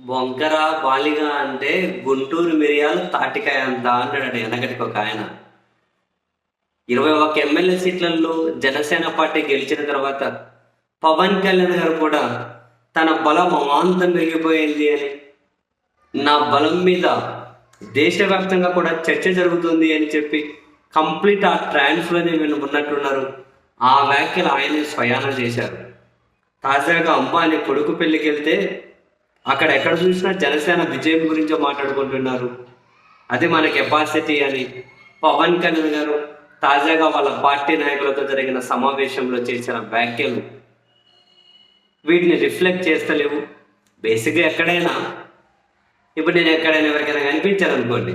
బొంకర బాలిగ అంటే గుంటూరు మిరియాలు తాటికాయ అంత అన్నాడు వెనకటికి ఒక ఆయన. ఇరవై ఒక్క ఎమ్మెల్యే సీట్లలో జనసేన పార్టీ గెలిచిన తర్వాత పవన్ కళ్యాణ్ గారు కూడా తన బలం అమాంతం పెరిగిపోయింది అని నా బలం మీద దేశవ్యాప్తంగా కూడా చర్చ జరుగుతుంది అని చెప్పి కంప్లీట్ ఆ ట్రాన్స్లోనే మీరు ఉన్నట్టున్నారు. ఆ వ్యాఖ్యలు ఆయనే స్వయాన చేశారు. తాజాగా అంబానీ కొడుకు పెళ్ళికి వెళ్తే అక్కడ ఎక్కడ చూసినా జనసేన విజయం గురించి మాట్లాడుకుంటున్నారు. అది మన కెపాసిటీ అని. పవన్ కళ్యాణ్ గారు తాజాగా వాళ్ళ పార్టీ నాయకులతో జరిగిన సమావేశంలో చేసిన వ్యాఖ్యలు వీటిని రిఫ్లెక్ట్ చేస్తలేవు. బేసిక్గా ఎక్కడైనా. ఇప్పుడు నేను ఎక్కడైనా ఎవరికైనా కనిపించాను అనుకోండి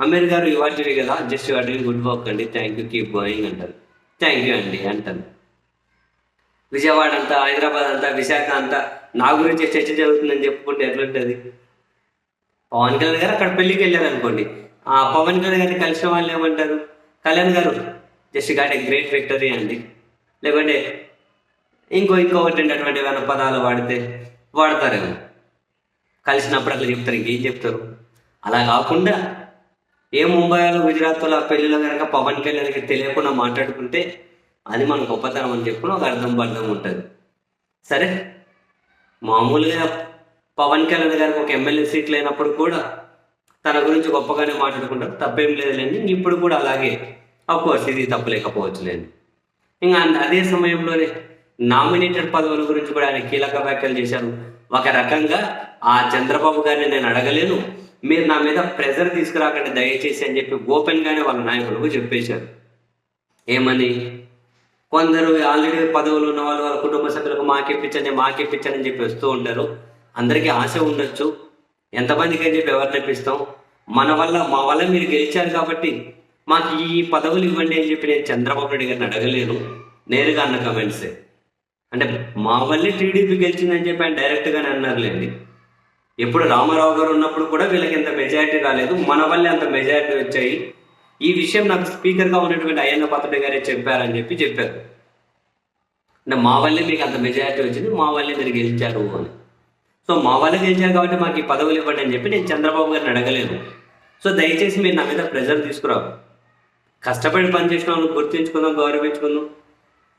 అమీర్ గారు ఇవాటివి కదా జస్ట్ యూ గుడ్ వర్క్ అండి థ్యాంక్ యూ కీప్ గోయింగ్ అంటారు. థ్యాంక్ యూ అండి అంటాను విజయవాడ అంతా హైదరాబాద్ అంతా విశాఖ అంతా నా గురించి చర్చ జరుగుతుందని చెప్పుకుంటే ఎట్లుంటుంది? పవన్ కళ్యాణ్ గారు అక్కడ పెళ్ళికి వెళ్ళారు అనుకోండి. ఆ పవన్ కళ్యాణ్ గారిని కలిసిన వాళ్ళు ఏమంటారు? కళ్యాణ్ గారు just got a great victory అండి. లేకుంటే ఇంకో ఇంకొకటి అటువంటి ఏమైనా పదాలు వాడితే వాడతారేమో. కలిసినప్పుడు అట్లా చెప్తారు ఇంకేం చెప్తారు? అలా కాకుండా ఏ ముంబైలో గుజరాత్లో ఆ పెళ్ళిలో కనుక పవన్ కళ్యాణ్కి తెలియకుండా మాట్లాడుకుంటే అది మన గొప్పతనం అని చెప్పుకుని ఒక అర్థం పర్థం ఉంటుంది. సరే? మామూలుగా పవన్ కళ్యాణ్ గారికి ఒక ఎమ్మెల్యే సీట్ లేనప్పుడు కూడా తన గురించి గొప్పగానే మాట్లాడుకుంటారు. తప్పేం లేదులేండి. ఇప్పుడు కూడా అలాగే. కోర్స్ ఇది తప్పలేకపోవచ్చు లేకపోవచ్చులేండి ఇంకా అదే సమయంలోనే నామినేటెడ్ పదవుల గురించి కూడా ఆయన కీలక వ్యాఖ్యలు చేశారు. ఒక రకంగా ఆ చంద్రబాబు గారిని నేను అడగలేను. మీరు నా మీద ప్రెజర్ తీసుకురాకండి దయచేసి అని చెప్పి ఓపెన్గానే వాళ్ళ నాయకులకు చెప్పేశారు. ఏమని? కొందరు ఆల్రెడీ పదవులు ఉన్న వాళ్ళు వాళ్ళ కుటుంబ సభ్యులకు మాకిప్పించండి మాకిప్పించండి అని చెప్పి వస్తూ ఉంటారు అందరికీ ఆశ ఉండొచ్చు. ఎంతమందికి అని చెప్పి ఎవరు తెప్పిస్తాం మన వల్ల మా వల్ల మీరు గెలిచారు కాబట్టి మాకు ఈ పదవులు ఇవ్వండి అని చెప్పి నేను చంద్రబాబు నాయుడు గారిని అడగలేను. నేరుగా అన్న కమెంట్సే అంటే మా వల్లే టీడీపీ గెలిచిందని చెప్పి ఆయన డైరెక్ట్గానే అన్నారులేండి. ఎప్పుడు రామారావు గారు ఉన్నప్పుడు కూడా వీళ్ళకి ఇంత మెజారిటీ రాలేదు. మన వల్లే అంత మెజారిటీ వచ్చాయి. ఈ విషయం నాకు స్పీకర్గా ఉన్నటువంటి అయ్యన్న పాత్రుడి గారే చెప్పారని చెప్పి చెప్పారు. అంటే మా వల్లే మీకు అంత మెజారిటీ వచ్చింది మా వల్లే మీరు గెలిచారు అని. సో మా వల్లే గెలిచారు కాబట్టి మాకు ఈ పదవులు ఇవ్వండి అని చెప్పి నేను చంద్రబాబు గారిని అడగలేను సో దయచేసి మీరు నా మీద ప్రెజర్ తీసుకురావు కష్టపడి పనిచేసిన వాళ్ళని గుర్తించుకుందాం గౌరవించుకుందాం.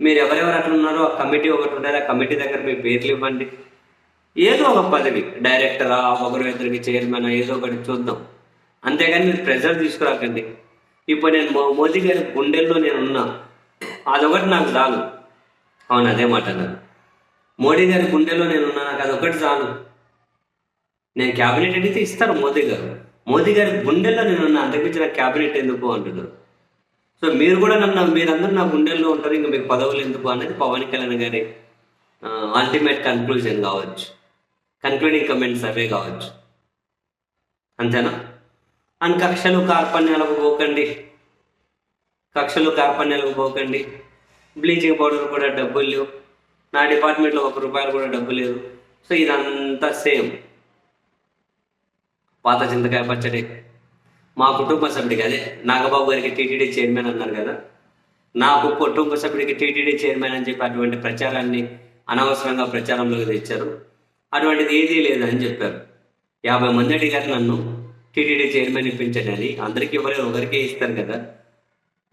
మీరు ఎవరెవరు అట్లా ఉన్నారో ఆ కమిటీ ఒకటి ఉండాలి ఆ కమిటీ దగ్గర మీ పేర్లు ఇవ్వండి. ఏదో ఒక పదవి డైరెక్టరా ఒకరు ఇద్దరికి చైర్మన్ ఏదో ఒకటి చూద్దాం. అంతేగాని మీరు ప్రెజర్ తీసుకురాకండి. ఇప్పుడు నేను మో- మోదీ గారి గుండెల్లో నేను ఉన్నా అదొకటి నాకు చాలు. అవును అదే మాట నాకు మోడీ గారి గుండెల్లో నేను ఉన్నా నాకు అదొకటి చాలు. నేను క్యాబినెట్ అడిగితే ఇస్తారు మోదీ గారు. మోదీ గారి గుండెల్లో నేను ఉన్నా అంతకుమించి నాకు క్యాబినెట్ ఎందుకు అంటున్నారు. సో మీరు కూడా నన్ను మీరందరూ నా గుండెల్లో ఉంటారు ఇంకా మీకు పదవులు ఎందుకు అనేది పవన్ కళ్యాణ్ గారి అల్టిమేట్ కన్క్లూజన్ కావచ్చు. కన్క్లూడింగ్ కమెంట్స్ అవే కావచ్చు. అంతేనా? అండ్ కక్షలు కార్పణ్యాలకు పోకండి. కక్షలు కార్పణ్యాలకు పోకండి. బ్లీచింగ్ పౌడర్ కూడా డబ్బులు లేవు. నా డిపార్ట్మెంట్లో ఒక రూపాయలు కూడా డబ్బు లేదు. సో ఇదంతా సేమ్. పాత చింతకాయ పచ్చడి. మా కుటుంబ సభ్యుడికి అదే నాగబాబు గారికి టీటీడీ చైర్మన్ అన్నారు కదా. నాకు కుటుంబ సభ్యుడికి టీటీడీ చైర్మన్ అని చెప్పి అటువంటి ప్రచారాన్ని అనవసరంగా ప్రచారంలోకి తెచ్చారు. అటువంటిది ఏదీ లేదని చెప్పారు. యాభై మంది అడిగారు నన్ను. టీటీడీ చైర్మన్ ఇప్పించండి అని. అందరికీ ఇవ్వలేదు ఒకరికే ఇస్తారు కదా.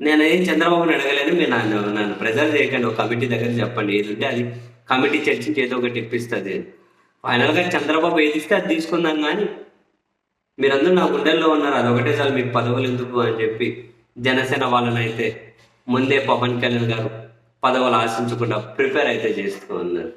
నేను చంద్రబాబుని అడగలేను మీరు నన్ను నన్ను ప్రెజర్ చేయకండి ఒక కమిటీ దగ్గర చెప్పండి. ఏది ఉంటే అది కమిటీ చర్చించి ఏదో ఒకటి ఇప్పిస్తుంది. ఫైనల్గా చంద్రబాబు ఏది ఇస్తే అది తీసుకుందాం కానీ మీరందరూ నా గుండెల్లో ఉన్నారు అదొకటే చాలు మీకు పదవులు ఎందుకు అని చెప్పి జనసేన వాళ్ళని అయితే ముందే పవన్ కళ్యాణ్ గారు పదవులు ఆశించకుండా ప్రిపేర్ అయితే చేస్తూ ఉన్నారు.